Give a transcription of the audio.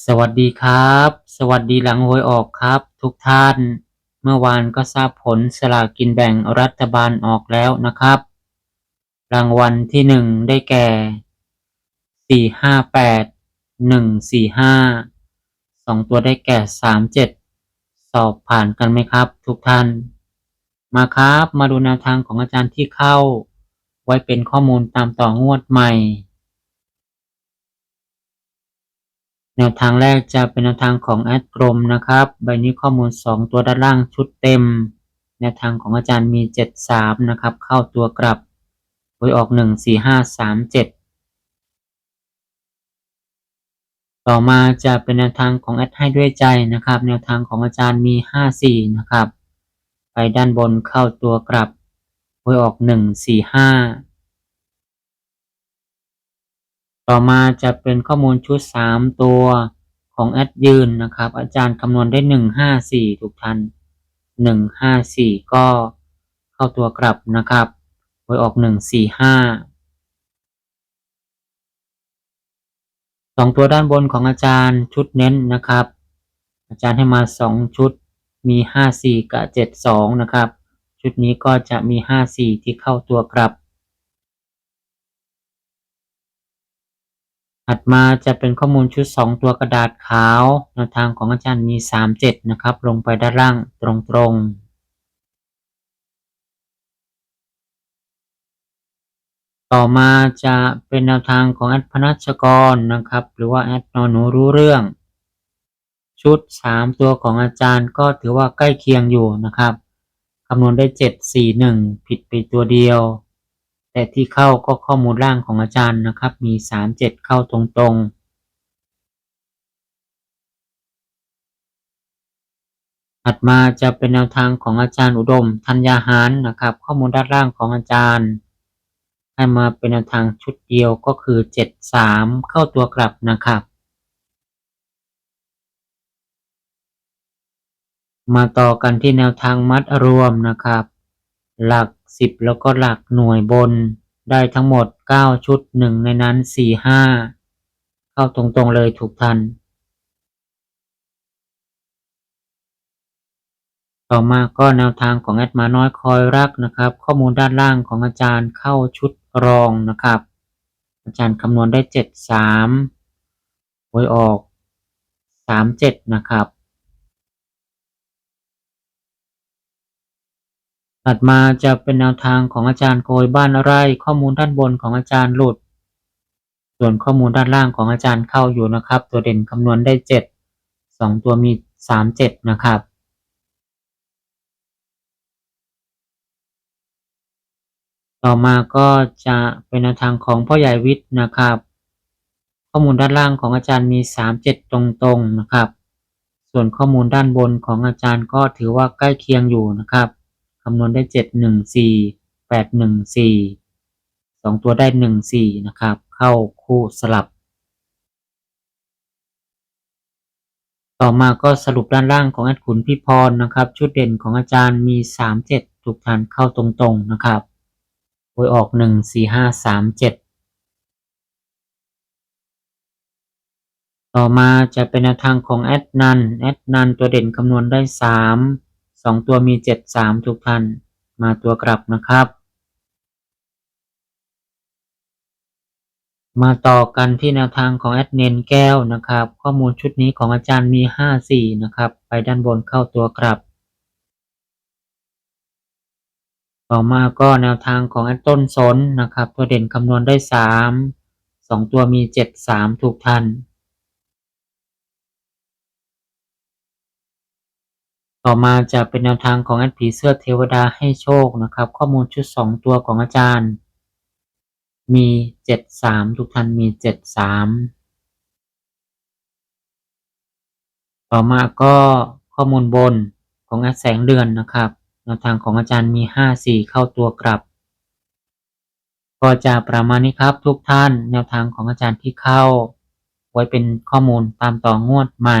สวัสดีครับ สวัสดีหลังหวยออกครับ ทุกท่าน เมื่อวานก็ทราบผลสลากกินแบ่งรัฐบาลออกแล้วนะครับ รางวัลที่หนึ่งได้แก่สี่ห้าแปดหนึ่งสี่ห้าสองตัวได้แก่สามเจ็ดสอบผ่านกันไหมครับ ทุกท่าน มาครับมาดูแนวทางของอาจารย์ที่เข้า ไว้เป็นข้อมูลตามต่องวดใหม่ แนวทางแรกจะเป็นแนวทางของแอดกรมนะครับ ใบนี้ข้อมูล 2 ตัวด้านล่างชุดเต็ม แนวทางของอาจารย์มี 73 นะครับ เข้าตัวกลับหวยออก 1 4 5 3 7 ต่อมาจะเป็นแนวทางของแอดให้ด้วยใจนะครับ แนวทางของอาจารย์มี 54 นะครับ ไปด้านบนเข้าตัวกลับหวยออก 1 4 5 ต่อมาจะเป็นข้อมูลชุด 3 ตัวของแอดยืนนะครับ อาจารย์คำนวณได้ 154 ทุกท่าน 154 ก็เข้าตัวกลับนะครับหวยออก 145สองตัวด้านบนของอาจารย์ชุดเน้นนะครับ อาจารย์ให้มา2ชุดมี54กับ72นะครับ ชุดนี้ก็จะมี54ที่เข้าตัวกลับ ถัดมาจะเป็นข้อมูลชุด 2 ตัวกระดาษขาวแนวทางของอาจารย์มี 37 นะครับ ลงไปด้านล่างตรงๆต่อมาจะเป็นแนวทางของแอดพนัชกรนะครับ หรือว่าแอดนอนหนูรู้เรื่อง ชุด 3 ตัวของอาจารย์ก็ถือว่าใกล้เคียงอยู่นะครับคำนวณได้ 741 ผิดไปตัวเดียว แต่ที่เข้าก็ข้อมูลล่างของอาจารย์นะครับ มี37เข้าตรงๆถัดมาจะเป็นแนวทางของอาจารย์อุดม ธัญญาหารนะครับ ข้อมูลด้านล่างของอาจารย์ให้มาเป็นแนวทางชุดเดียวก็คือ 73 เข้าตัวกลับนะครับ มาต่อกันที่แนวทางมัดรวมนะครับ หลัก 10แล้วก็หลักหน่วยบน ได้ทั้งหมด9ชุดหนึ่งในนั้น4 5เข้าตรงๆเลยถูกทัน ต่อมาก็แนวทางของแอดมาน้อยคอยรักนะครับ ข้อมูลด้านล่างของอาจารย์เข้าชุดรองนะครับ อาจารย์คำนวณได้7 3หวยออก3 7นะครับ ถัดมาจะเป็นแนวทางของอาจารย์โกยบ้านไร่ข้อมูลด้านบนของอาจารย์หลุด ส่วนข้อมูลด้านล่างของอาจารย์เข้าอยู่นะครับ ตัวเด่นคำนวณได้เจ็ดสองตัวมีสามเจ็ดนะครับ ต่อมาก็จะเป็นแนวทางของพ่อใหญ่วิทย์นะครับ ข้อมูลด้านล่างของอาจารย์มีสามเจ็ดตรงๆนะครับ ส่วนข้อมูลด้านบนของอาจารย์ก็ถือว่าใกล้เคียงอยู่นะครับ คำนวณได้เจ็ดหนึ่งสี่แปดหนึ่งสี่สองตัวได้หนึ่งสี่นะครับ เข้าคู่สลับ ต่อมาก็สรุปด้านล่างของแอดขุนพี่พรนะครับ ชุดเด่นของอาจารย์มีสามเจ็ดถูกทานเข้าตรงๆนะครับหวยออกหนึ่งสี่ห้าสามเจ็ดต่อมาจะเป็นแนวทางของแอดนันแอดนันตัวเด่นคำนวณได้สาม สองตัวมีเจ็ดสามทุกท่าน มาตัวกลับนะครับ มาต่อกันที่แนวทางของแอดเนนแก้วนะครับ ข้อมูลชุดนี้ของอาจารย์มีห้าสี่นะครับ ไปด้านบนเข้าตัวกลับ ต่อมาก็แนวทางของแอดต้นสนนะครับ ตัวเด่นคำนวณได้สามสองตัวมีเจ็ดสามถูกท่าน ต่อมาจะเป็นแนวทางของแอดผีเสื้อเทวดาให้โชคนะครับ ข้อมูลชุด 2 ตัวของอาจารย์ มีเจ็ดสามทุกท่านมีเจ็ดสามต่อมาก็ข้อมูลบนของแอดแสงเดือนนะครับแนวทางของอาจารย์มีห้าสี่เข้าตัวกลับ ก็จะประมาณนี้ครับทุกท่านแนวทางของอาจารย์ที่เข้า ไว้เป็นข้อมูลตามต่องวดใหม่